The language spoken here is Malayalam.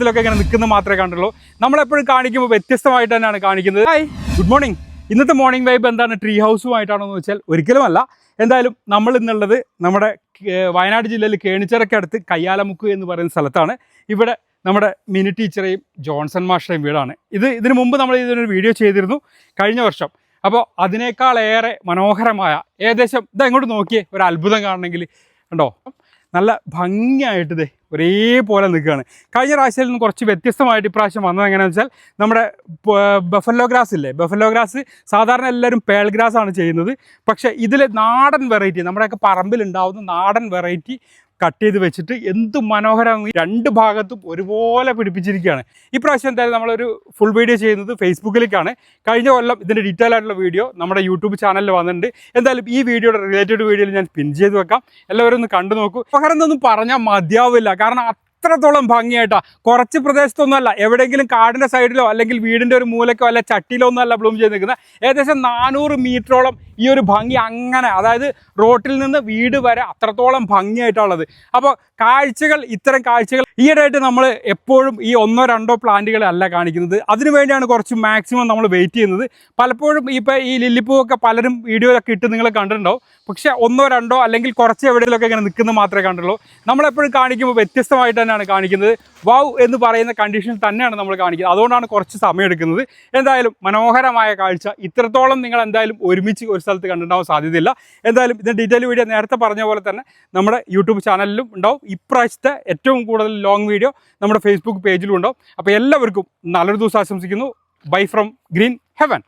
ഇതിലൊക്കെ ഇങ്ങനെ നിൽക്കുന്നത് മാത്രമേ കണ്ടുള്ളൂ. നമ്മളെപ്പോഴും കാണിക്കുമ്പോൾ വ്യത്യസ്തമായിട്ട് തന്നെയാണ് കാണിക്കുന്നത്. ഹായ് ഗുഡ് മോർണിംഗ് ഇന്നത്തെ മോർണിംഗ് വൈബ് എന്താണ്? ട്രീ ഹൗസുമായിട്ടാണോ എന്ന് വെച്ചാൽ ഒരിക്കലുമല്ല എന്തായാലും നമ്മൾ ഇന്നുള്ളത് നമ്മുടെ വയനാട് ജില്ലയിൽ കേണിച്ചിറക്കടുത്ത് കയ്യാലമുക്ക് എന്ന് പറയുന്ന സ്ഥലത്താണ്. ഇവിടെ നമ്മുടെ മിനി ടീച്ചറേയും ജോൺസൺ മാഷറേയും വീടാണ്. ഇത് ഇതിനു മുമ്പ് നമ്മൾ ഇതിനൊരു വീഡിയോ ചെയ്തിരുന്നു കഴിഞ്ഞ വർഷം. അപ്പോൾ അതിനേക്കാളേറെ മനോഹരമായ ഏകദേശം ഇതാ ഇങ്ങോട്ട് നോക്കിയേ ഒരു അത്ഭുതം കാണണമെങ്കിൽ. ഉണ്ടോ നല്ല ഭംഗിയായിട്ട് ഒരേപോലെ നിൽക്കുകയാണ്. കഴിഞ്ഞ പ്രാവശ്യത്തിൽ നിന്ന് കുറച്ച് വ്യത്യസ്തമായിട്ട് ഇപ്രാവശ്യം വന്നത് എങ്ങനെയാണെന്ന് വെച്ചാൽ നമ്മുടെ ബഫല്ലോ ഗ്രാസ് ഇല്ലേ? ബഫല്ലോ ഗ്രാസ് സാധാരണ എല്ലാവരും പേൾ ഗ്രാസ് ആണ് ചെയ്യുന്നത്. പക്ഷേ ഇതിൽ നാടൻ വെറൈറ്റി നമ്മുടെയൊക്കെ പറമ്പിലുണ്ടാവുന്ന നാടൻ വെറൈറ്റി കട്ട് ചെയ്ത് വെച്ചിട്ട് എന്ത് മനോഹരം രണ്ട് ഭാഗത്തും ഒരുപോലെ പിടിപ്പിച്ചിരിക്കുകയാണ്. ഇപ്രാവശ്യം എന്തായാലും നമ്മളൊരു ഫുൾ വീഡിയോ ചെയ്യുന്നത് ഫേസ്ബുക്കിലേക്കാണ് കഴിഞ്ഞ കൊല്ലം ഇതിന്റെ ഡീറ്റെയിൽ ആയിട്ടുള്ള വീഡിയോ നമ്മുടെ യൂട്യൂബ് ചാനലിൽ വന്നിട്ടുണ്ട്. എന്തായാലും ഈ വീഡിയോയുടെ റിലേറ്റഡ് വീഡിയോയിൽ ഞാൻ പിൻ ചെയ്ത് വെക്കാം. എല്ലാവരും ഒന്ന് കണ്ടു നോക്കൂ. പകരം എന്നൊന്നും പറഞ്ഞാൽ മതിയാവില്ല. കാരണം അത്രത്തോളം ഭംഗിയായിട്ടാ. കുറച്ച് പ്രദേശത്തൊന്നുമല്ല എവിടെയെങ്കിലും കാടിന്റെ സൈഡിലോ അല്ലെങ്കിൽ വീടിന്റെ ഒരു മൂലക്കോ അല്ല ചട്ടിയിലോ ഒന്നുമല്ല ബ്ലൂം ചെയ്ത് നിൽക്കുന്നത് ഏകദേശം നാനൂറ് മീറ്ററോളം ഈ ഒരു ഭംഗി അങ്ങനെ അതായത് റോട്ടിൽ നിന്ന് വീട് വരെ അത്രത്തോളം ഭംഗിയായിട്ടുള്ളത് അപ്പോൾ കാഴ്ചകൾ ഇത്തരം കാഴ്ചകൾ ഈയിടെയായിട്ട് നമ്മൾ എപ്പോഴും ഈ ഒന്നോ രണ്ടോ പ്ലാന്റുകളല്ല കാണിക്കുന്നത്. അതിനുവേണ്ടിയാണ് കുറച്ച് മാക്സിമം നമ്മൾ വെയിറ്റ് ചെയ്യുന്നത്. പലപ്പോഴും ഇപ്പോൾ ഈ ലില്ലിപ്പൂവൊക്കെ പലരും വീഡിയോയിലൊക്കെ ഇട്ട് നിങ്ങൾ കണ്ടിട്ടുണ്ടാവും. പക്ഷേ ഒന്നോ രണ്ടോ അല്ലെങ്കിൽ കുറച്ച് എവിടെയെങ്കിലുമൊക്കെ ഇങ്ങനെ നിൽക്കുന്നത് മാത്രമേ കണ്ടുള്ളൂ നമ്മളെപ്പോഴും കാണിക്കുമ്പോൾ വ്യത്യസ്തമായിട്ട് തന്നെയാണ് കാണിക്കുന്നത്. വൗ എന്ന് പറയുന്ന കണ്ടീഷനിൽ തന്നെയാണ് നമ്മൾ കാണിക്കുന്നത്. അതുകൊണ്ടാണ് കുറച്ച് സമയം എടുക്കുന്നത്. എന്തായാലും മനോഹരമായ കാഴ്ച. ഇത്രത്തോളം നിങ്ങൾ എന്തായാലും ഒരുമിച്ച് ഒരു സ്ഥലത്ത് കണ്ടിട്ടുണ്ടാവാൻ സാധ്യതയില്ല. എന്തായാലും ഇതിന്റെ ഡീറ്റെയിൽ വീഡിയോ നേരത്തെ പറഞ്ഞ പോലെ തന്നെ നമ്മുടെ യൂട്യൂബ് ചാനലിലും ഉണ്ടാവും. ഇപ്രാവശ്യത്തെ ഏറ്റവും കൂടുതൽ ലോങ് വീഡിയോ നമ്മുടെ ഫേസ്ബുക്ക് പേജിലും ഉണ്ടാവും. അപ്പോൾ എല്ലാവർക്കും നല്ലൊരു ദിവസം ആശംസിക്കുന്നു. Bye from green heaven